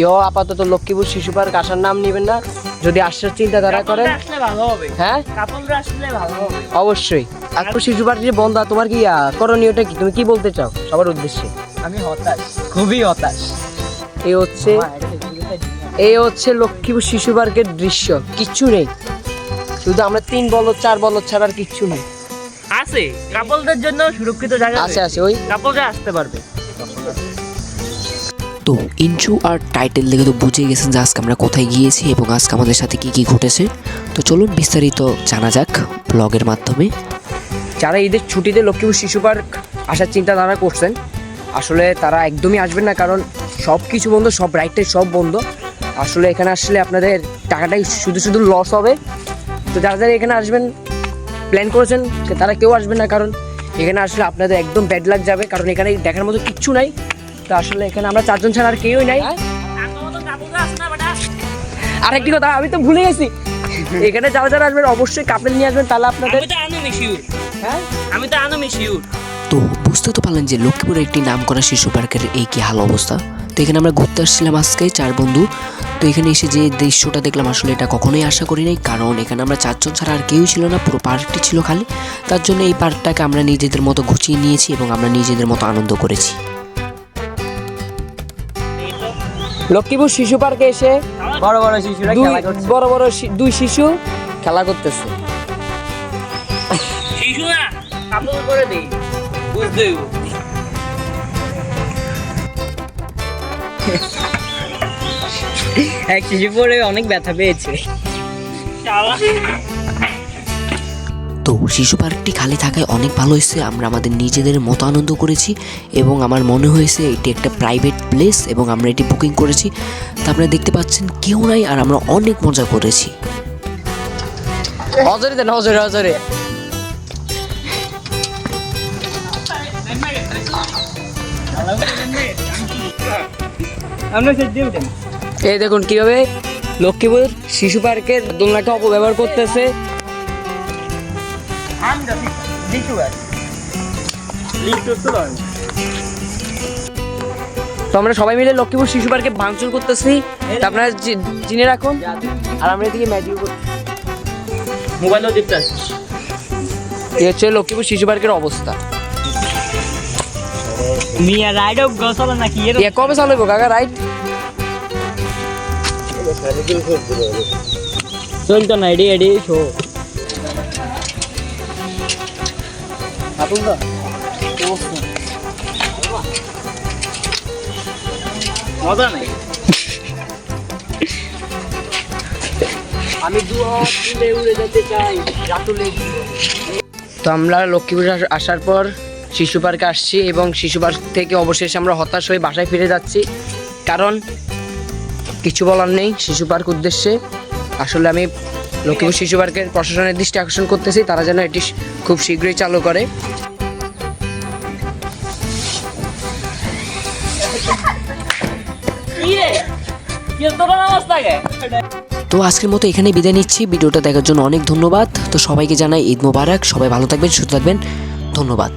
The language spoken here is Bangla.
কেউ আপাতত লক্ষ্মীপুর শিশু পার্ক আসার নাম নেবেন না। যদি আসার চিন্তাধারা করেন। হ্যাঁ? অবশ্যই। আর শিশু পার্ক যে বন্ধা তোমার কি করণীয়টা কি? তুমি কি বলতে চাও সবার উদ্দেশ্যে? আমি হতাশ। খুবই হতাশ। এই হচ্ছে এই হচ্ছে লক্ষ্মীপুর শিশু পার্কের দৃশ্য। কিচ্ছু নেই। শুধু আমরা তিন বলদ চার বলদ ছাড়া আর কিচ্ছু নেই। আছে। কাপলদের জন্য সুরক্ষিত জায়গা আছে আছে ওই কাপলরা আসতে পারবে। তো ইন্ট্রো আর টাইটেল দেখে তো বুঝে গেছেন যে আজকে আমরা কোথায় গিয়েছি এবং আজকে আমাদের সাথে কী কী ঘটেছে। তো চলুন বিস্তারিত জানা যাক ব্লগের মাধ্যমে। যারা ঈদের ছুটিতে লক্ষ্মীপুর শিশু পার্ক আসার চিন্তাধারা করছেন, আসলে তারা একদমই আসবেন না কারণ সব কিছু বন্ধ, সব রাইডটাই সব বন্ধ। আসলে এখানে আসলে আপনাদের টাকাটাই শুধু শুধু লস হবে। তো যারা যারা এখানে আসবেন প্ল্যান করেছেন তারা কেউ আসবেন না কারণ এখানে আসলে আপনাদের একদম ব্যাড লাগ যাবে। কারণ এখানে দেখার মতো কিচ্ছু নাই। তো আসলে এখানে আমরা চারজন ছাড়া আর কেউই নাই। আর একটি কথা আমি তো ভুলে গেছি। এখানে যারা যারা আসবেন অবশ্যই কাপড় নিয়ে আসবেন তাহলে আপনাদের হ্যাঁ? আমি তো আনমি শিউর। তো বুঝতে তো পারলেন যে লক্ষ্মীপুরের একটি নাম করা শিশু পার্কের এই কি হাল অবস্থা? তো এখানে আমরা ঘুরতে আসছিলাম আজকে চার বন্ধু। তো এখানে এসে যে দৃশ্যটা দেখলাম আসলে এটা কখনোই আশা করি নাই কারণ এখানে আমরা চারজন ছাড়া আর কেউই ছিল না পুরো পার্কটি ছিল খালি। তার জন্য এই পার্কটাকে আমরা নিজেদের মতো গুছিয়ে নিয়েছি এবং আমরা নিজেদের মতো আনন্দ করেছি। লক্ষ্মীপুর শিশু পার্কে এসে বড় বড় শিশুরা দুই খেলা করছে। বড় বড় শি- দুই শিশু খেলা করতেছে। শিশু না করে দেই। বুঝতে এক শিশু পরে অনেক ব্যথা পেয়েছে। তো শিশু পার্কটি খালি থাকায় অনেক ভালো হয়েছে। আমরা আমাদের নিজেদের মতো আনন্দ করেছি এবং আমার মনে হয়েছে এটি একটা প্রাইভেট প্লেস এবং আমরা এটি বুকিং করেছি। তা আপনারা দেখতে পাচ্ছেন কেউ নাই আর আমরা অনেক মজা করেছি। হজরে দেন হজরে হজরে। এই দেখুন কীভাবে লক্ষ্মীপুর শিশু পার্কের দোলনাকে অপব্যবহার করতেছে। তো আমরা সবাই মিলে লক্ষ্মীপুর শিশু পার্কে ভাঙচুর করতেছি। তা আপনারা জি- জেনে রাখুন। আর আমরা এদিকে ম্যাজিক করছি মোবাইলও দেখতে আসছি এই হচ্ছে লক্ষ্মীপুর শিশু পার্কের অবস্থা। মিয়া রাইডও গসল নাকি? এর এ কবে চালু হইব কাকা রাইট চলতো না এডি এডি শো মজা নাই আমি উড়ে যেতে চাই রাতুলে তো আমরা লক্ষ্মীপুর আস- আসার পর শিশু পার্কে আসছি এবং শিশু পার্ক থেকে অবশেষে আমরা হতাশ হয়ে বাসায় ফিরে যাচ্ছি। কারণ কিছু বলার নেই, শিশু পার্ক উদ্দেশ্যে। আসলে আমি লক্ষ্মীপুর শিশু পার্কের প্রশাসনের দৃষ্টি আকর্ষণ করতেছি, তারা যেন এটি খুব শীঘ্রই চালু করে। তো আজকের মতো এখানে বিদায় নিচ্ছি। ভিডিওটা দেখার জন্য অনেক ধন্যবাদ। তো সবাইকে জানাই ঈদ মোবারক। সবাই ভালো থাকবেন, সুস্থ থাকবেন। ধন্যবাদ।